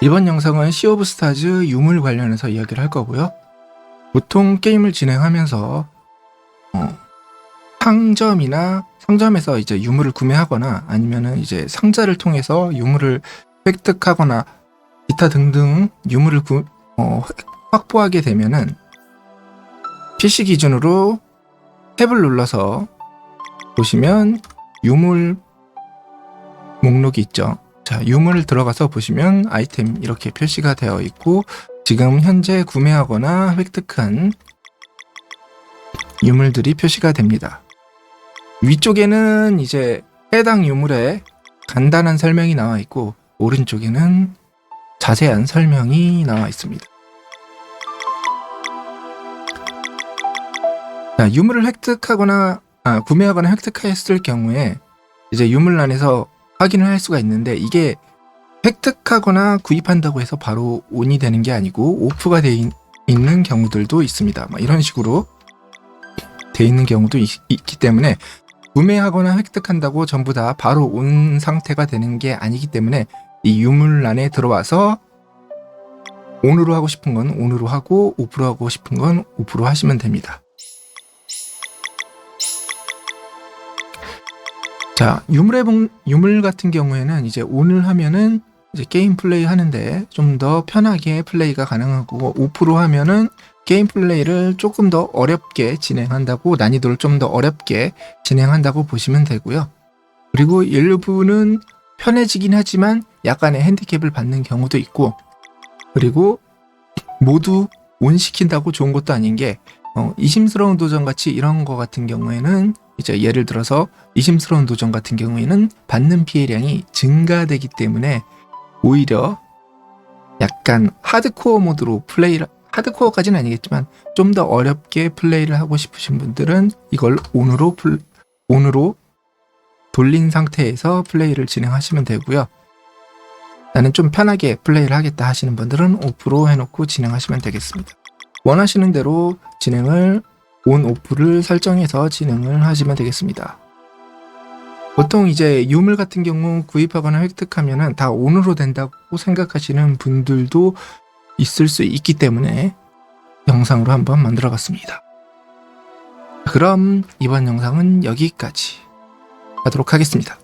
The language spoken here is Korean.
이번 영상은 시 오브 스타즈 유물 관련해서 이야기를 할 거고요. 보통 게임을 진행하면서 어, 상점이나 상점에서 이제 유물을 구매하거나 아니면은 이제 상자를 통해서 유물을 획득하거나 기타 등등 유물을 구, 어, 확보하게 되면은 PC 기준으로 탭을 눌러서 보시면 유물 목록이 있죠. 자, 유물 들어가서 보시면 아이템 이렇게 표시가 되어 있고 지금 현재 구매하거나 획득한 유물들이 표시가 됩니다. 위쪽에는 이제 해당 유물의 간단한 설명이 나와 있고 오른쪽에는 자세한 설명이 나와 있습니다. 자, 유물을 획득하거나 아, 구매하거나 획득했을 경우에 이제 유물란에서 확인을 할 수가 있는데 이게 획득하거나 구입한다고 해서 바로 온이 되는 게 아니고 오프가 돼 있- 있는 경우들도 있습니다. 막 이런 식으로 돼 있는 경우도 있, 기 때문에 구매하거나 획득한다고 전부 다 바로 온 상태가 되는 게 아니기 때문에 이 유물란에 들어와서 온으로 하고 싶은 건 온으로 하고 오프로 하고 싶은 건 오프로 하시면 됩니다. 자, 유물의 복- 유물 같은 경우에는 이제 온을 하면은 이제 게임 플레이 하는데 좀 더 편하게 플레이가 가능하고 오프로 하면은 게임 플레이를 조금 더 어렵게 진행한다고 난이도를 좀 더 어렵게 진행한다고 보시면 되고요. 그리고 일부는 편해지긴 하지만 약간의 핸디캡을 받는 경우도 있고 그리고 모두 온 시킨다고 좋은 것도 아닌 게 어, 이심스러운 도전 같이 이런 거 같은 경우에는 이제 예를 들어서 이심스러운 도전 같은 경우에는 받는 피해량이 증가되기 때문에 오히려 약간 하드코어 모드로 플레이를 하드코어까지는 아니겠지만 좀 더 어렵게 플레이를 하고 싶으신 분들은 이걸 온으로 플, 온으로 돌린 상태에서 플레이를 진행하시면 되고요. 나는 좀 편하게 플레이를 하겠다 하시는 분들은 오프로 해놓고 진행하시면 되겠습니다. 원하시는 대로 진행을 온 오프를 설정해서 진행을 하시면 되겠습니다. 보통 이제 유물 같은 경우 구입하거나 획득하면은 다 온으로 된다고 생각하시는 분들도 있을 수 있기 때문에 영상으로 한번 만들어 봤습니다. 그럼 이번 영상은 여기까지 하도록 하겠습니다.